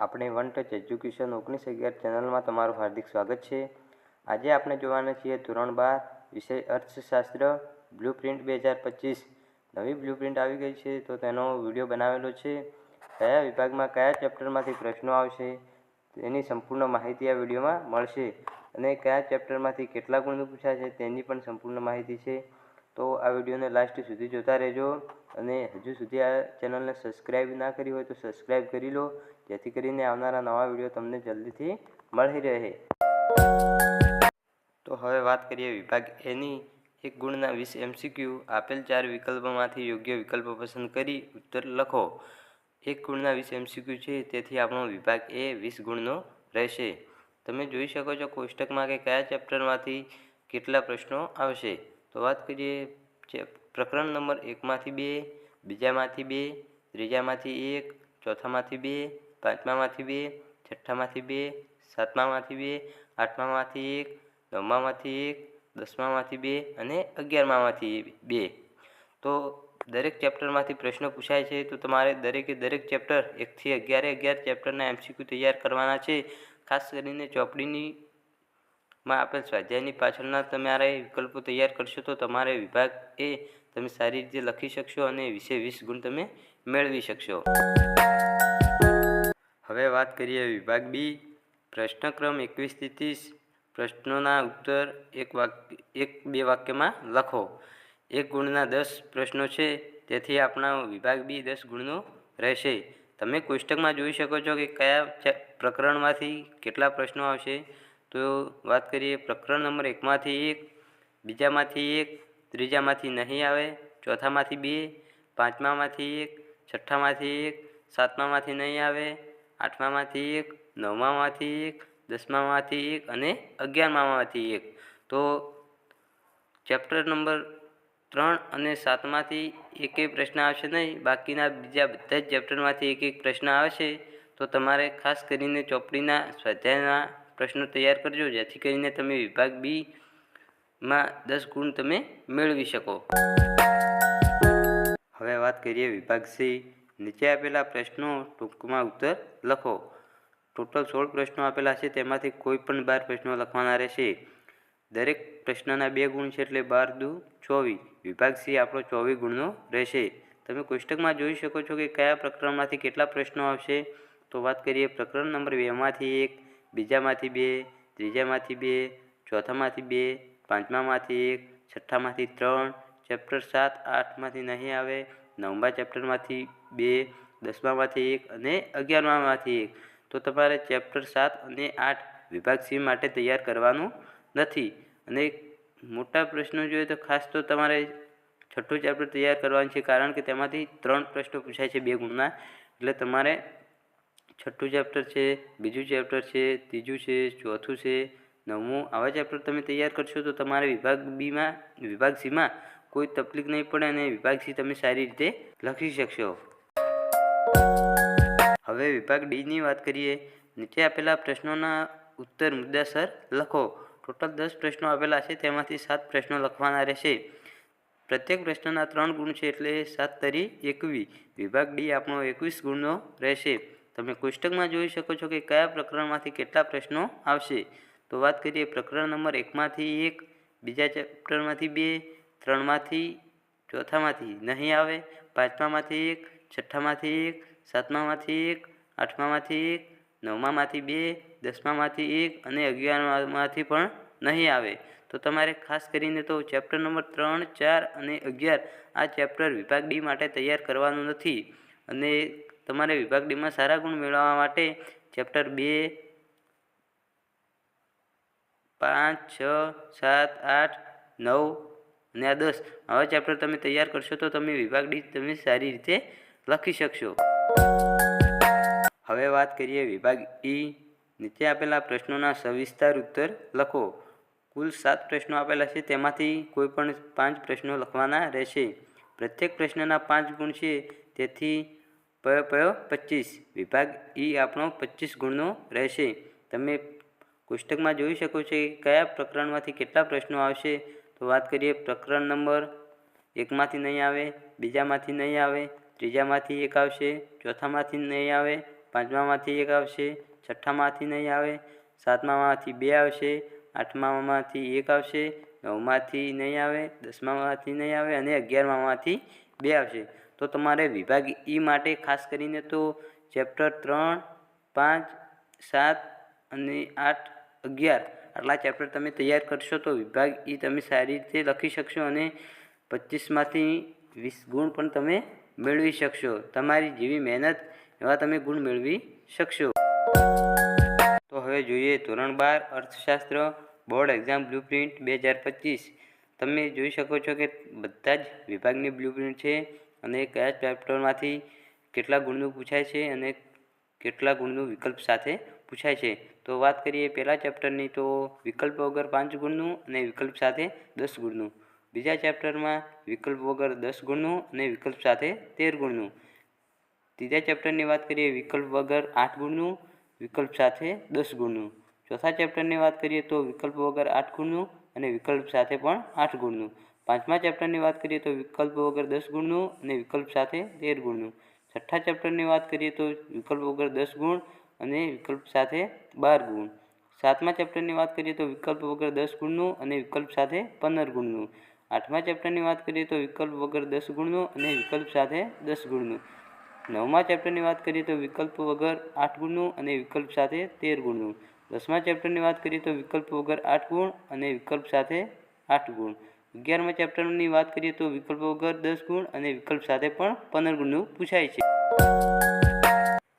આપણે one touch education ઓગણીસ અગિયાર ચેનલમાં તમારું હાર્દિક સ્વાગત છે. આજે આપણે જોવાના છીએ ધોરણ બાર, વિષય અર્થશાસ્ત્ર, બ્લુ પ્રિન્ટ બે હજાર પચીસ. નવી બ્લુ પ્રિન્ટ આવી ગઈ છે તો તેનો વીડિયો બનાવેલો છે. કયા વિભાગમાં કયા ચેપ્ટરમાંથી પ્રશ્નો આવશે તેની સંપૂર્ણ માહિતી આ વિડીયોમાં મળશે. અને કયા ચેપ્ટરમાંથી કેટલા ગુણનું પૂછાશે તેની પણ સંપૂર્ણ માહિતી છે. તો આ વિડીયોને લાસ્ટ સુધી જોતા રહેજો. અને હજુ સુધી આ ચેનલને સબસ્ક્રાઈબ ના કરી હોય તો સબસ્ક્રાઈબ કરી લો. જેથી કરીને આવનારા નવા વીડિયો તમને જલ્દીથી મળી રહે. તો હવે વાત કરીએ વિભાગ એની એક ગુણના વીસ એમસીક્યુ આપેલ ચાર વિકલ્પોમાંથી યોગ્ય વિકલ્પો પસંદ કરી ઉત્તર લખો. એક ગુણના વીસ એમસીક્યુ છે, તેથી આપણો વિભાગ એ વીસ ગુણનો રહેશે. તમે જોઈ શકો છો કોષ્ટકમાં કે કયા ચેપ્ટરમાંથી કેટલા પ્રશ્નો આવશે. તો વાત કરીએ ચે પ્રકરણ નંબર એકમાંથી બે, બીજામાંથી બે, ત્રીજામાંથી એક, ચોથામાંથી બે, પાંચમામાંથી બે, છઠ્ઠામાંથી બે, સાતમામાંથી બે, આઠમામાંથી એક, નવમામાંથી એક, દસમામાંથી બે અને અગિયારમામાંથી બે. તો દરેક ચેપ્ટરમાંથી પ્રશ્નો પૂછાય છે. તો તમારે દરેકે દરેક ચેપ્ટર એકથી અગિયારે અગિયાર ચેપ્ટરના એમસીક્યુ તૈયાર કરવાના છે. ખાસ કરીને ચોપડીની માં આપેલ સ્વાધ્યાયની પાછળના તમારે વિકલ્પો તૈયાર કરશો તો તમારે વિભાગ એ તમે સારી રીતે લખી શકશો અને વિશે વીસ ગુણ તમે મેળવી શકશો. હવે વાત કરીએ વિભાગ બી. પ્રશ્નક્રમ એકવીસથી ત્રીસ. પ્રશ્નોના ઉત્તર એક વાક્ય એક બે વાક્યમાં લખો. એક ગુણના દસ પ્રશ્નો છે, તેથી આપણા વિભાગ બી દસ ગુણનો રહેશે. તમે કોષ્ટકમાં જોઈ શકો છો કે કયા પ્રકરણમાંથી કેટલા પ્રશ્નો આવશે. તો વાત કરીએ પ્રકરણ નંબર એકમાંથી એક, બીજામાંથી એક, ત્રીજામાંથી નહીં આવે, ચોથામાંથી બે, પાંચમામાંથી એક, છઠ્ઠામાંથી એક, સાતમામાંથી નહીં આવે, આઠમામાંથી એક, નવમામાંથી એક, દસમામાંથી એક અને અગિયારમામાંથી એક. તો ચેપ્ટર નંબર ત્રણ અને સાતમાંથી એકેય પ્રશ્ન આવશે નહીં, બાકીના બીજા બધા જ ચેપ્ટરમાંથી એક એક પ્રશ્ન આવશે. તો તમારે ખાસ કરીને ચોપડીના સ્વાધ્યાયના પ્રશ્નો તૈયાર કરજો, જેથી કરીને તમે વિભાગ બી માં દસ ગુણ તમે મેળવી શકો. હવે વાત કરીએ વિભાગ સી. નીચે આપેલા પ્રશ્નો ટૂંકમાં ઉત્તર લખો. ટોટલ સોળ પ્રશ્નો આપેલા છે, તેમાંથી કોઈ પણ બાર પ્રશ્નો લખવાના રહેશે. દરેક પ્રશ્નના બે ગુણ છે એટલે બાર દુ ચોવીસ. વિભાગ સી આપણો ચોવીસ ગુણનો રહેશે. તમે કોષ્ટકમાં જોઈ શકો છો કે કયા પ્રકરણમાંથી કેટલા પ્રશ્નો આવશે. તો વાત કરીએ પ્રકરણ નંબર બેમાંથી એક. બીજામાંથી બે, ત્રીજામાંથી બે, ચોથામાંથી બે, પાંચમામાંથી એક, છઠ્ઠામાંથી ત્રણ, ચેપ્ટર સાત, આઠમાંથી નહીં આવે, નવમા ચેપ્ટરમાંથી બે, દસમામાંથી એક અને અગિયારમામાંથી એક. તો તમારે ચેપ્ટર સાત અને આઠ વિભાગ સી માટે તૈયાર કરવાનું નથી. અને મોટા પ્રશ્નો જોઈએ તો ખાસ તો તમારે છઠ્ઠું ચેપ્ટર તૈયાર કરવાનું છે કારણ કે તેમાંથી ત્રણ પ્રશ્નો પૂછાય છે બે ગુણના. એટલે તમારે છઠ્ઠું ચેપ્ટર છે, બીજું ચેપ્ટર છે, ત્રીજું છે, ચોથું છે, નવમું. આવા ચેપ્ટર તમે તૈયાર કરશો તો તમારે વિભાગ બીમાં, વિભાગ સીમાં કોઈ તકલીફ નહીં પડે અને વિભાગ સી તમે સારી રીતે લખી શકશો. હવે વિભાગ ડીની વાત કરીએ. નીચે આપેલા પ્રશ્નોના ઉત્તર મુદ્દાસર લખો. ટોટલ દસ પ્રશ્નો આપેલા છે, તેમાંથી સાત પ્રશ્નો લખવાના રહેશે. પ્રત્યેક પ્રશ્નના ત્રણ ગુણ છે એટલે સાત તરી એકવીસ વિભાગ ડી આપણો એકવીસ ગુણનો રહેશે. તમે કોષ્ટકમાં જોઈ શકો છો કે કયા પ્રકરણમાંથી કેટલા પ્રશ્નો આવશે. તો વાત કરીએ પ્રકરણ નંબર એકમાંથી એક, બીજા ચેપ્ટરમાંથી બે, ત્રણમાંથી ચોથામાંથી નહીં આવે. પાંચમામાંથી એક, છઠ્ઠામાંથી એક, સાતમામાંથી એક, આઠમામાંથી એક, નવમામાંથી બે, દસમામાંથી એક અને અગિયારમામાંથી પણ નહીં આવે. તો તમારે ખાસ કરીને તો ચેપ્ટર નંબર ત્રણ, ચાર અને અગિયાર આ ચેપ્ટર વિભાગ ડી માટે તૈયાર કરવાનું નથી. અને તમારે વિભાગ ડીમાં સારા ગુણ મેળવવા માટે ચેપ્ટર બે, પાંચ, છ, સાત, આઠ, નવ અને આ દસ. આવા ચેપ્ટર તમે તૈયાર કરશો તો તમે વિભાગ ડી તમે સારી રીતે લખી શકશો. હવે વાત કરીએ વિભાગ ઈ. નીચે આપેલા પ્રશ્નોના સવિસ્તાર ઉત્તર લખો. કુલ સાત પ્રશ્નો આપેલા છે, તેમાંથી કોઈ પણ પાંચ પ્રશ્નો લખવાના રહેશે. પ્રત્યેક પ્રશ્નના પાંચ ગુણ છે, તેથી પયો પયો પચીસ. વિભાગ ઈ આપણો પચીસ ગુણનો રહેશે. તમે કોષ્ટકમાં જોઈ શકો છો કે કયા પ્રકરણમાંથી કેટલા પ્રશ્નો આવશે. તો વાત કરીએ પ્રકરણ નંબર એકમાંથી નહીં આવે, બીજામાંથી નહીં આવે, ત્રીજામાંથી એક આવશે, ચોથામાંથી નહીં આવે, પાંચમામાંથી એક આવશે, છઠ્ઠામાંથી નહીં આવે, સાતમામાંથી બે આવશે, આઠમામાંથી એક આવશે, નવમાંથી નહીં આવે, દસમામાંથી નહીં આવે અને અગિયારમામાંથી બે આવશે. તો તમારે વિભાગ ઈ માટે ખાસ કરીને તો ચેપ્ટર ત્રણ, પાંચ, સાત અને આઠ, અગિયાર આટલા ચેપ્ટર તમે તૈયાર કરશો તો વિભાગ ઈ તમે સારી રીતે લખી શકશો અને પચીસમાંથી વીસ ગુણ પણ તમે મેળવી શકશો. તમારી જેવી મહેનત એવા તમે ગુણ મેળવી શકશો. તો હવે જોઈએ ધોરણ બાર, અર્થશાસ્ત્ર, બોર્ડ એક્ઝામ બ્લુપ્રિન્ટ બે હજાર પચીસ. તમે જોઈ શકો છો કે બધા જ વિભાગની બ્લુપ્રિન્ટ છે. અને કયા ચેપ્ટરમાંથી કેટલા ગુણનું પૂછાય છે અને કેટલા ગુણનું વિકલ્પ સાથે પૂછાય છે. તો વાત કરીએ પહેલા ચેપ્ટરની, તો વિકલ્પ વગર પાંચ ગુણનું અને વિકલ્પ સાથે દસ ગુણનું. બીજા ચેપ્ટરમાં વિકલ્પ વગર દસ ગુણનું અને વિકલ્પ સાથે તેર ગુણનું. ત્રીજા ચેપ્ટરની વાત કરીએ, વિકલ્પ વગર આઠ ગુણનું, વિકલ્પ સાથે દસ ગુણનું. ચોથા ચેપ્ટરની વાત કરીએ, તો વિકલ્પ વગર આઠ ગુણનું અને વિકલ્પ સાથે પણ આઠ ગુણનું. પાંચમા ચેપ્ટરની વાત કરીએ તો વિકલ્પ વગર દસ ગુણનું અને વિકલ્પ સાથે તેર ગુણનું. છઠ્ઠા ચેપ્ટરની વાત કરીએ તો વિકલ્પ વગર દસ ગુણ અને વિકલ્પ સાથે બાર ગુણ. સાતમા ચેપ્ટરની વાત કરીએ તો વિકલ્પ વગર દસ ગુણનું અને વિકલ્પ સાથે પંદર ગુણનું. આઠમા ચેપ્ટરની વાત કરીએ તો વિકલ્પ વગર દસ ગુણનું અને વિકલ્પ સાથે દસ ગુણનું. નવમા ચેપ્ટરની વાત કરીએ તો વિકલ્પ વગર આઠ ગુણનું અને વિકલ્પ સાથે તેર ગુણનું. દસમા ચેપ્ટરની વાત કરીએ તો વિકલ્પ વગર આઠ ગુણ અને વિકલ્પ સાથે આઠ ગુણ. અગિયારમા ચેપ્ટરની વાત કરીએ તો વિકલ્પ વગર દસ ગુણ અને વિકલ્પ સાથે પણ પંદર ગુણનું પૂછાય છે.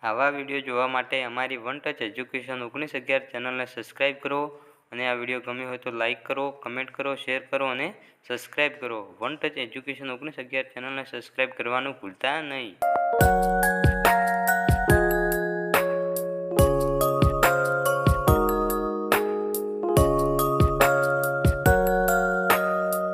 આવા વીડિયો જોવા માટે અમારી વન ટચ એજ્યુકેશન ઓગણીસ અગિયાર ચેનલને સબસ્ક્રાઈબ કરો અને આ વીડિયો ગમ્યો હોય તો લાઈક કરો, કમેન્ટ કરો, શેર કરો અને સબસ્ક્રાઈબ કરો. વન ટચ એજ્યુકેશન ઓગણીસ અગિયાર ચેનલને સબસ્ક્રાઈબ કરવાનું ભૂલતા નહીં.